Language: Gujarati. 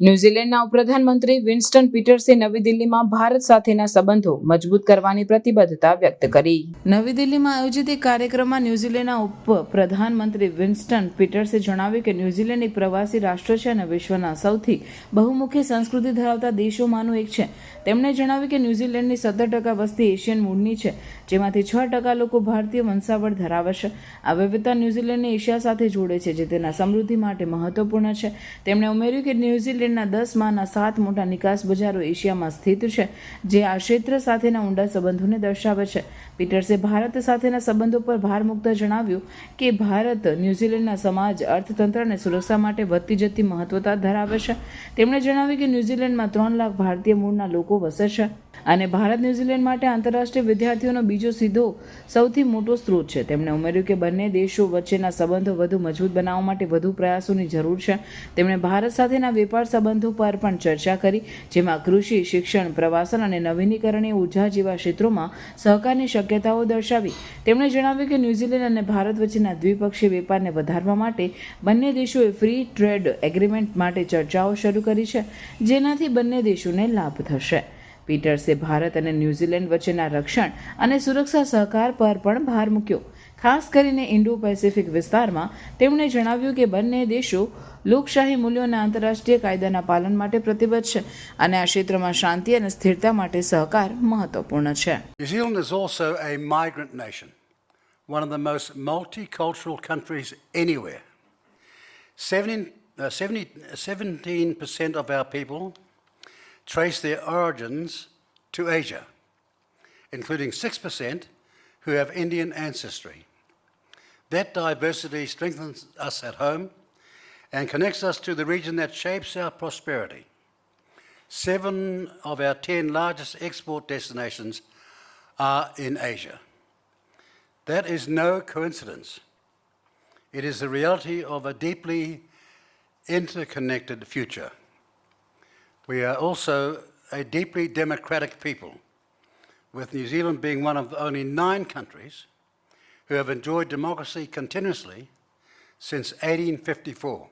ન્યૂઝીલેન્ડના ઉપપ્રધાનમંત્રી વિન્સ્ટન પીટર્સે નવી દિલ્હીમાં ભારત સાથેના સંબંધો મજબૂત કરવાની પ્રતિબદ્ધતા વ્યક્ત કરી. નવી દિલ્હીમાં આયોજિત એક કાર્યક્રમમાં ન્યૂઝીલેન્ડના ઉપપ્રધાનમંત્રી વિન્સ્ટન પીટર્સે જણાવ્યું કે ન્યૂઝીલેન્ડ એક પ્રવાસી રાષ્ટ્ર છે અને વિશ્વના સૌથી બહુમુખી સંસ્કૃતિ ધરાવતા દેશોમાંનું એક છે. તેમણે જણાવ્યું કે ન્યૂઝીલેન્ડની સત્તર ટકા વસ્તી એશિયન મૂળની છે, જેમાંથી છ ટકા લોકો ભારતીય વંશાવળ ધરાવે છે. આ વિવિધતા ન્યૂઝીલેન્ડને એશિયા સાથે જોડે છે, જે તેના સમૃદ્ધિ માટે મહત્વપૂર્ણ છે. તેમણે ઉમેર્યું કે ન્યૂઝીલેન્ડના દસમાંના સાત મોટા નિકાસ બજારો એશિયામાં સ્થિત છે, જે આ ક્ષેત્ર સાથેના ઊંડા સંબંધોને દર્શાવે છે. પીટર્સે ભારત સાથેના સંબંધો પર ભાર મૂકતા જણાવ્યું કે ભારત ન્યૂઝીલેન્ડના સમાજ, અર્થતંત્ર અને સુરક્ષા માટે વધતી જતી મહત્વતા ધરાવે છે. તેમણે જણાવ્યું કે ન્યૂઝીલેન્ડમાં ત્રણ લાખ ભારતીય મૂળના લોકો વસે છે. અને ભારત ન્યૂઝીલેન્ડ માટે આંતરરાષ્ટ્રીય વિદ્યાર્થીઓનો બીજો સીધો સૌથી મોટો સ્ત્રોત છે. તેમણે ઉમેર્યું કે બંને દેશો વચ્ચેના સંબંધો વધુ મજબૂત બનાવવા માટે વધુ પ્રયાસોની જરૂર છે. તેમણે ભારત સાથેના વેપાર સંબંધો પર પણ ચર્ચા કરી, જેમાં કૃષિ, શિક્ષણ, પ્રવાસન અને નવીનીકરણીય ઊર્જા જેવા ક્ષેત્રોમાં સહકારની શક્યતાઓ દર્શાવી. તેમણે જણાવ્યું કે ન્યૂઝીલેન્ડ અને ભારત વચ્ચેના દ્વિપક્ષીય વેપારને વધારવા માટે બંને દેશોએ ફ્રી ટ્રેડ એગ્રીમેન્ટ માટે ચર્ચાઓ શરૂ કરી છે, જેનાથી બંને દેશોને લાભ થશે. પીટર્સે ભારત અને ન્યૂઝીલેન્ડ વચ્ચેના રક્ષણ અને સુરક્ષા સહકાર પર પણ ભાર મૂક્યો ખાસ કરીને ઇન્ડો પેસિફિક વિસ્તારમાં તેમણે જણાવ્યું કે બંને દેશો લોકશાહી મૂલ્યોના આંતરરાષ્ટ્રીય કાયદાના પાલન માટે પ્રતિબદ્ધ છે અને આ ક્ષેત્રમાં શાંતિ અને સ્થિરતા માટે સહકાર મહત્વપૂર્ણ છે Zealand is also a migrant nation, one of the most multicultural countries anywhere. 17, uh, 70, 17% of our people trace their origins to Asia, including 6% who have Indian ancestry. That diversity strengthens us at home and connects us to the region that shapes our prosperity. Seven of our 10 largest export destinations are in Asia. That is no coincidence. It is the reality of a deeply interconnected future. We are also a deeply democratic people, with New Zealand being one of only nine countries who have enjoyed democracy continuously since 1854.